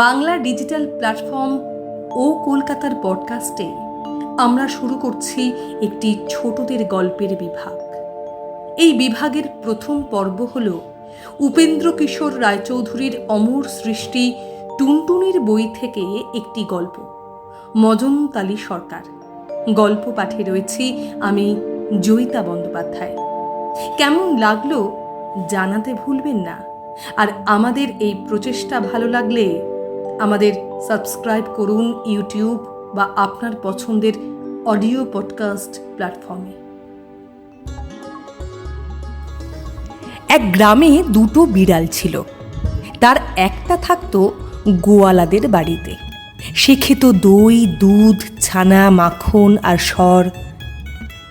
Bangla digital platform ও কলকাতার পডকাস্টে আমরা শুরু করছি একটি ছোটদের গল্পের বিভাগ। এই বিভাগের প্রথম পর্ব হল উপেন্দ্র কিশোর রায়চৌধুরীর অমর সৃষ্টি টুনটুনির বই থেকে একটি গল্প মজনতালি সরকার। গল্প পাঠে রয়েছি আমি জয়িতা বন্দ্যোপাধ্যায়। কেমন লাগল জানাতে ভুলবেন না। আর আমাদের এই প্রচেষ্টা ভালো লাগলে আমাদের সাবস্ক্রাইব করুন ইউটিউব বা আপনার পছন্দের অডিও পডকাস্ট প্ল্যাটফর্মে। এক গ্রামে দুটো বিড়াল ছিল। তার একটা থাকতো গোয়ালাদের বাড়িতে। সে খেত দই, দুধ, ছানা, মাখন আর সর।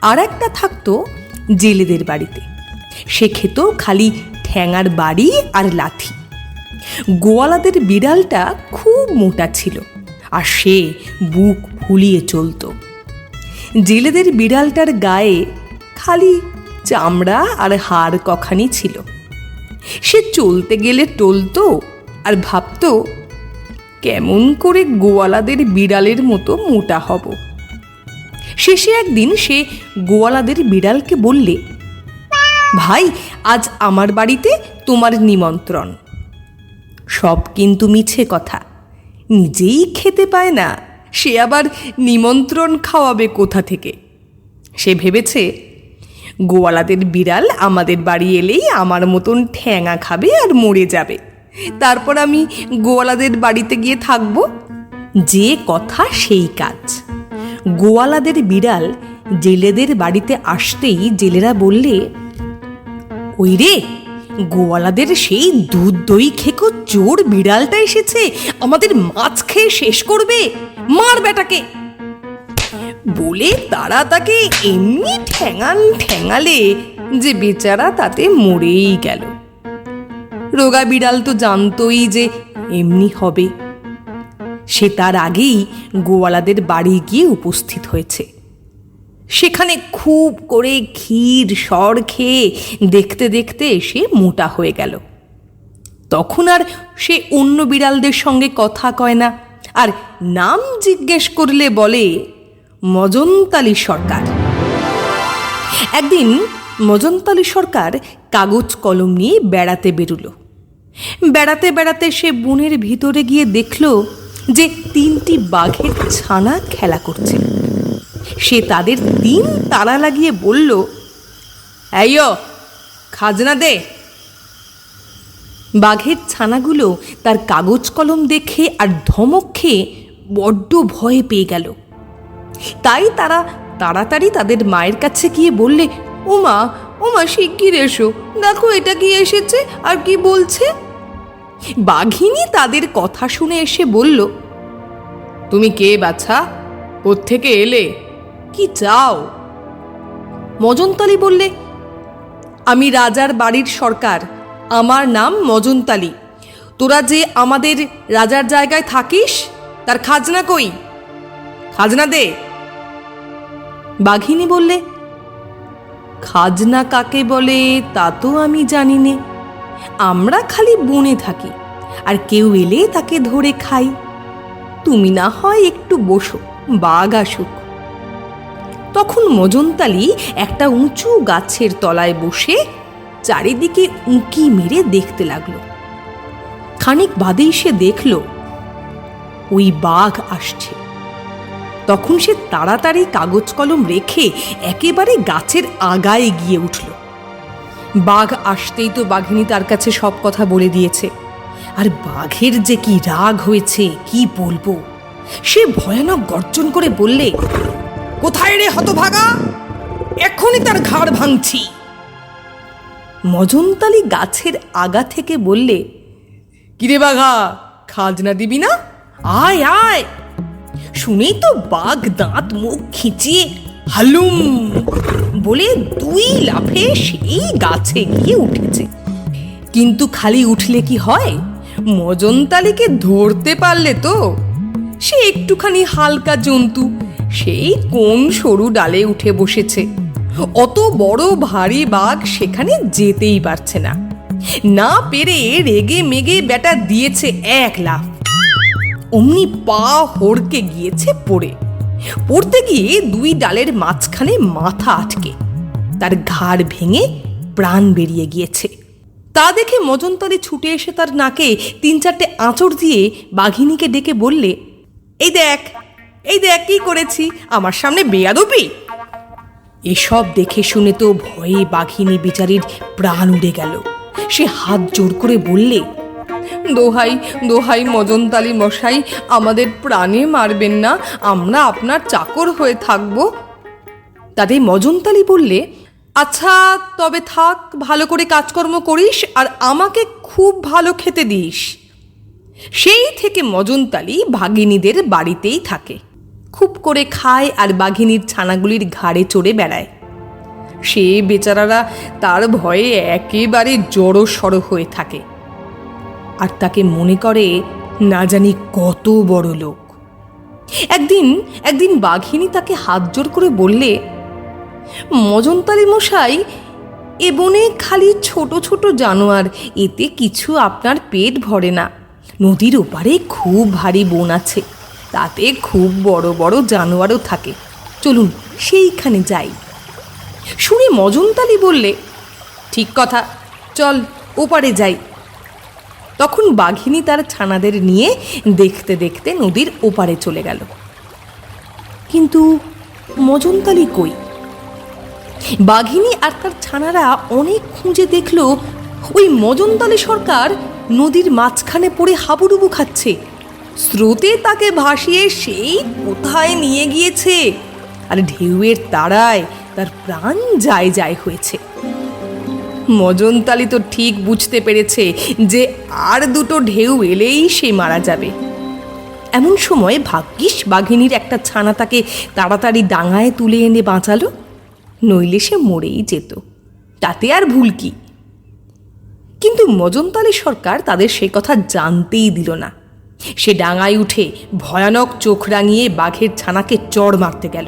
আর একটা থাকতো জেলেদের বাড়িতে। সে খেত খালি ঠ্যাঙার বাড়ি আর লাথি। গোয়ালাদের বিড়ালটা খুব মোটা ছিল আর সে বুক ফুলিয়ে চলত। জেলেদের বিড়ালটার গায়ে খালি চামড়া আর হাড় কখানি ছিল। সে চলতে গেলে টলতো আর ভাবতো, কেমন করে গোয়ালাদের বিড়ালের মতো মোটা হব? শেষে একদিন সে গোয়ালাদের বিড়ালকে বললে, ভাই, আজ আমার বাড়িতে তোমার নিমন্ত্রণ। সব কিন্তু মিছে কথা। নিজেই খেতে পায় না, সে আবার নিমন্ত্রণ খাওয়াবে কোথা থেকে? সে ভেবেছে, গোয়ালাদের বিড়াল আমাদের বাড়ি এলেই আমার মতন ঠ্যাঙা খাবে আর মরে যাবে। তারপর আমি গোয়ালাদের বাড়িতে গিয়ে থাকব। যে কথা সেই কাজ। গোয়ালাদের বিড়াল জেলেদের বাড়িতে আসতেই জেলেরা বললে, ওই রে গোয়ালাদের সেই দুধ দই খেকো চোর বিড়ালটা এসেছে, আমাদের মাছ খেয়ে শেষ করবে। মার বেটাকে। বলে তারা তাকে এমনি ঠ্যাঙান ঠ্যাঙালে যে বেচারা তাতে মরেই গেল। রোগা বিড়াল তো জানতই যে এমনি হবে। সে তার আগেই গোয়ালাদের বাড়ি গিয়ে উপস্থিত হয়েছে। সেখানে খুব করে ক্ষীর, সর খেয়ে দেখতে দেখতে সে মোটা হয়ে গেল। তখন আর সে অন্য বিড়ালদের সঙ্গে কথা কয় না, আর নাম জিজ্ঞেস করলে বলে, মজনতালি সরকার। একদিন মজনতালি সরকার কাগজ কলম নিয়ে বেড়াতে বেরুলো। বেড়াতে বেড়াতে সে বনের ভিতরে গিয়ে দেখল যে তিনটি বাঘের ছানা খেলা করছে। সে তাদের তিন তারা লাগিয়ে বলল এইও খাজনা দে। বাঘের ছানাগুলো তার কাগজ কলম দেখে আর ধমক খেয়ে বড্ড ভয় পেয়ে গেল। তাই তারা তাড়াতাড়ি তাদের মায়ের কাছে গিয়ে বললে, ওমা ওমা, শিগগির এসো। দেখো এটা কি এসেছে আর কি বলছে? বাঘিনী তাদের কথা শুনে এসে বলল, তুমি কে বাছা? কোত্থেকে এলে? কি চাও? মজনতালি বললে, আমি রাজার বাড়ির সরকার। আমার নাম মজনতালি তোরা যে আমাদের রাজার জায়গায় থাকিস, তার খাজনা কই? খাজনা দে। বাঘিনী বললে, খাজনা কাকে বলে, তা তো আমি জানি নে। আমরা খালি বনে থাকি, আর কেউ এলে তাকে ধরে খাই। তুমি না হয় একটু বসো, বাঘ আসুক। তখন মজনতালি একটা উঁচু গাছের তলায় বসে চারিদিকে উঁকি মেরে দেখতে লাগল। খানিক বাদেই সে দেখল, ওই বাঘ আসছে। তখন সে তাড়াতাড়ি কাগজ কলম রেখে একেবারে গাছের আগায় গিয়ে উঠল। বাঘ আসতেই তো বাঘিনী তার কাছে সব কথা বলে দিয়েছে। আর বাঘের যে কি রাগ হয়েছে, কি বলব? সে ভয়ানক গর্জন করে বললে কোথায় রে হতভাগা? এখনই তার ঘাড় ভাঙছি। মজনতালি গাছের আগা থেকে বললে, কিরে বাঘা, খাজনা দিবি না? আয় আয়। শুনেই তো বাঘ দাঁত, মুখ খিচিয়ে হালুম বলে দুই লাফে সেই গাছে গিয়ে উঠেছে। কিন্তু খালি উঠলে কি হয়? মজনতালিকে ধরতে পারলে তো? সে একটুখানি হালকা জন্তু সেই কোন সরু ডালে উঠে বসেছে। অত বড় ভারী বাঘ সেখানে যেতেই পারছে না। না পেরে রেগে মেগে বেটা দিয়েছে এক লাফ। অমনি পা হড়কে গিয়েছে পড়ে। পড়তে গিয়ে দুই ডালের মাঝখানে মাথা আটকে। তার ঘাড় ভেঙে প্রাণ বেরিয়ে গিয়েছে। তা দেখে মজনতারি ছুটে এসে তার নাকে তিন চারটে আঁচড় দিয়ে বাঘিনীকে ডেকে বললে, এই দেখ এই দেখ কি করেছি, আমার সামনে বেয়াদবি। এসব দেখে শুনে তো ভয়ে বাঘিনী বিচারির প্রাণ উড়ে গেল। সে হাত জোর করে বললে, দোহাই দোহাই মজনতালি মশাই, আমাদের প্রাণে মারবেন না, আমরা আপনার চাকর হয়ে থাকব। তাদের মজনতালি বললে আচ্ছা তবে থাক, ভালো করে কাজকর্ম করিস আর আমাকে খুব ভালো খেতে দিস। সেই থেকে মজনতালি ভাগিনীদের বাড়িতেই থাকে। খুব করে খায় আর বাঘিনীর ছানাগুলির ঘাড়ে চড়ে বেড়ায়। সে বেচারারা তার ভয়ে একেবারে জড়ো সড়ো হয়ে থাকে। আর তাকে মনে করে না জানি কত বড় লোক। একদিন একদিন বাঘিনী তাকে হাত জোর করে বললে, মজনতালি মশাই, এ বনে খালি ছোট ছোট জানোয়ার, এতে কিছু আপনার পেট ভরে না। নদীর ওপারে খুব ভারী বন আছে। তাতে খুব বড় বড় জানোয়ারও থাকে। চলুন সেইখানে যাই। শুনে মজনতালি বললে, ঠিক কথা, চল ওপারে যাই। তখন বাঘিনী তার ছানাদের নিয়ে দেখতে দেখতে নদীর ওপারে চলে গেল। কিন্তু মজনতালি কই? বাঘিনী আর তার ছানারা অনেক খুঁজে দেখল, ওই মজনতালি সরকার নদীর মাঝখানে পড়ে হাবুডুবু খাচ্ছে। স্রোতে তাকে ভাসিয়ে সেই কোথায় নিয়ে গিয়েছে? আর ঢেউয়ের তারায় তার প্রাণ যায় যায় হয়েছে। মজনতালি তো ঠিক বুঝতে পেরেছে যে আর দুটো ঢেউ এলেই সে মারা যাবে। এমন সময় ভাগ্যিস বাঘিনীর একটা ছানা তাকে তাড়াতাড়ি ডাঙায় তুলে এনে বাঁচালো, নইলে সে মরেই যেত। তাতে আর ভুল কি? কিন্তু মজনতালি সরকার তাদের সে কথা জানতেই দিল না। সে ডাঙায় উঠে ভয়ানক চোখ রাঙিয়ে বাঘের ছানাকে চড় মারতে গেল।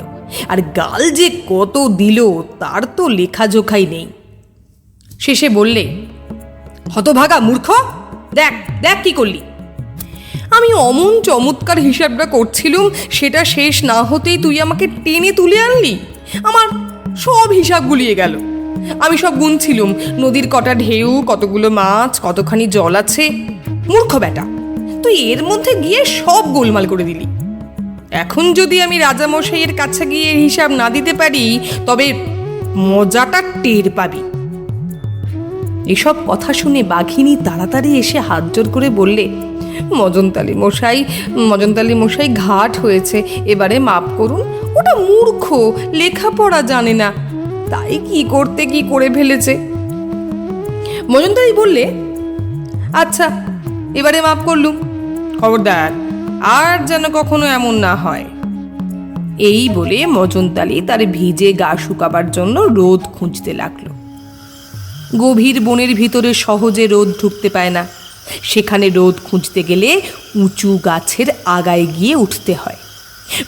আর গাল যে কত দিল, তার তো লেখাজোখাই নেই। শেষে বললে, হতভাগা মূর্খ, দেখ দেখ কি করলি। আমি অমন চমৎকার হিসাবটা করছিলুম, সেটা শেষ না হতেই তুই আমাকে টেনে তুলে আনলি। আমার সব হিসাব গুলিয়ে গেল। আমি সব গুনছিলুম, নদীর কটা ঢেউ, কতগুলো মাছ, কতখানি জল আছে। মূর্খ বেটা তুই এর মধ্যে গিয়ে সব গোলমাল করে দিলি। এখন যদি আমি রাজামশাইয়ের কাছে গিয়ে হিসাব না দিতে পারি, তবে মজাটা টের পাবি। এসব কথা শুনে বাঘিনী তাড়াতাড়ি এসে হাত জোর করে বললে, মজনতালি মশাই মজনতালি মশাই, ঘাট হয়েছে। এবারে মাপ করুন, ওটা মূর্খ, লেখাপড়া জানে না। তাই কি করতে কি করে ফেলেছে? মজনতালি বললে আচ্ছা এবারে মাপ করলুম। খবরদার, আর যেন কখনো এমন না হয়। এই বলে মজনতালি তার ভিজে গা শুকাবার জন্য রোদ খুঁজতে লাগল। গভীর বনের ভিতরে সহজে রোদ ঢুকতে পায় না। সেখানে রোদ খুঁজতে গেলে উঁচু গাছের আগায় গিয়ে উঠতে হয়।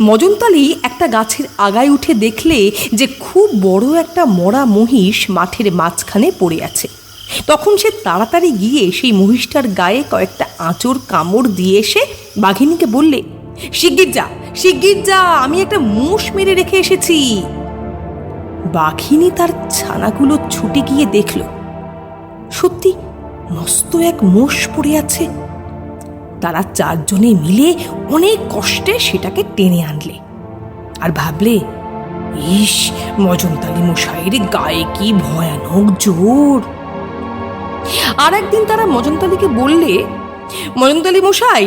মজনতালি একটা গাছের আগায় উঠে দেখলে যে খুব বড় একটা মরা মহিষ মাঠের মাঝখানে পড়ে আছে। তখন সে তাড়াতাড়ি গিয়ে সেই মহিষটার গায়ে কয়েকটা আঁচড় কামড় দিয়ে এসে বাঘিনীকে বললে, শিগগির যা শিগগির যা, আমি একটা মুষ মেরে রেখে এসেছি। বাঘিনী তার ছানাগুলো ছুটে গিয়ে দেখল, সত্যি মস্ত এক মোষ পড়ে আছে। তারা চারজনে মিলে অনেক কষ্টে সেটাকে টেনে আনলে আর ভাবলে, ইস, মজনতালি মশাইয়ের গায়ে কি ভয়ানক জোর! আর একদিন তারা মজনতালিকে বললে মজনতালি মশাই,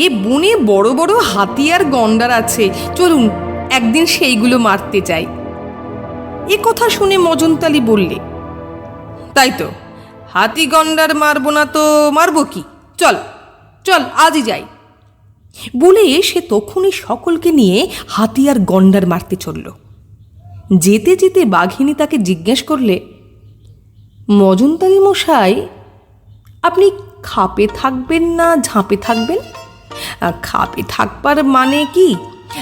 এ বনে বড় বড় হাতি আর গন্ডার আছে, চলুন একদিন সেইগুলো মারতে চাই এ কথা শুনে মজনতালি বললে, তাই তো, হাতি গন্ডার মারবো না তো, মারবো কি? চল চল, আজই যাই। বলে সে তখনই সকলকে নিয়ে হাতিয়ার গন্ডার মারতে চলল। যেতে যেতে বাঘিনী তাকে জিজ্ঞেস করলে মজনতারি মশাই, আপনি খাপে থাকবেন না ঝাঁপে থাকবেন? খাপে থাকবার মানে কি?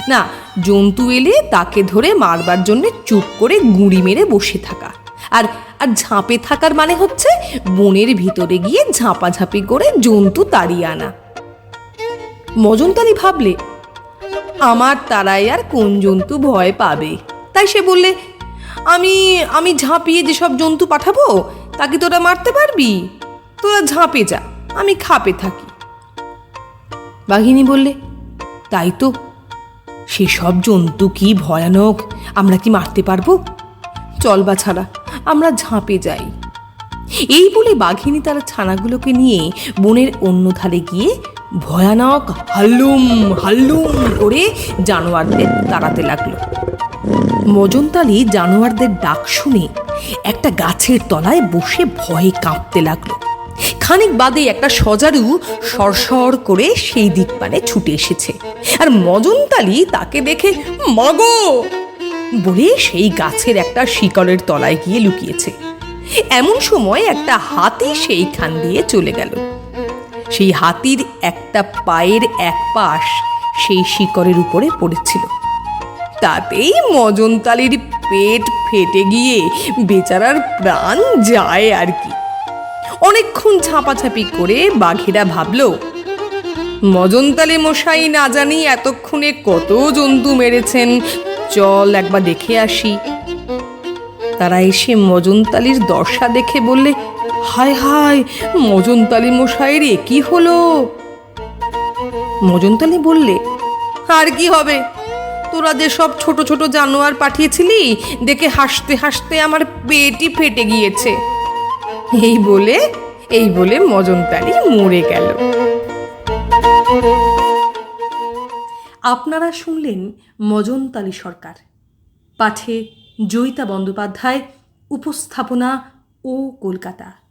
না, জন্তু এলে তাকে ধরে মারবার জন্য চুপ করে গুঁড়ি মেরে বসে থাকা। আর আর ঝাঁপে থাকার মানে হচ্ছে বনের ভিতরে গিয়ে ঝাঁপাঝাঁপি করে জন্তু তাড়িয়ে আনা। মজনতারি ভাবলে, আমার তারাই আর কোন জন্তু ভয় পাবে? তাই সে বললে আমি আমি ঝাঁপিয়ে যেসব জন্তু পাঠাবো, তাকে তোরা মারতে পারবি? তোরা ঝাঁপে যা, আমি খাপে থাকি। বাঘিনী বললে, তাই তো। সেসব জন্তু কি ভয়ানক, আমরা কি মারতে পারব? চল বা ছাড়া আমরা ঝাঁপে যাই। এই বলে বাঘিনী তার ছানাগুলোকে নিয়ে বনের অন্য ধারে গিয়ে ভয়ানক হাল্লুম হাল্লুম করে জানোয়ারদের তাড়াতে লাগল। মজনতালি জানোয়ারদের ডাক শুনে একটা গাছের তলায় বসে ভয়ে কাঁপতে লাগল। খানিক বাদে একটা সজারু সরসর করে সেই দিক পানে ছুটে এসেছে আর মজনতালি তাকে দেখে, মাগো! বলে সেই গাছের একটা শিকড়ের তলায় গিয়ে লুকিয়েছে। এমন সময় একটা হাতি সেইখান দিয়ে চলে গেল। সেই হাতির একটা পায়ের এক পাশ সেই শিকড়ের উপরে পড়েছিল। তাতেই মজনতালির পেট ফেটে গিয়ে বেচারার প্রাণ যায় আর কি। অনেকক্ষণ ছাপাছাপি করে বাঘেরা ভাবল, মজনতালি মশাই না জানি এতক্ষণে কত জন্তু মেরেছেন, চল একবার দেখে আসি। তারা এসে মজনতালির দশা দেখে বললে, হায় হায়, মজনতালি মশাইয়ের এ কি হলো? মজনতালি বললে, আর কি হবে? তোরা যেসব ছোট ছোট জানোয়ার পাঠিয়েছিলি, দেখে হাসতে হাসতে আমার পেটই ফেটে গিয়েছে। এই বলে এই বলে মজনতালি মরে গেল। আপনারা শুনলেন মজনতালি সরকার। পাঠে জয়িতা বন্দ্যোপাধ্যায়, উপস্থাপনা ও কলকাতা।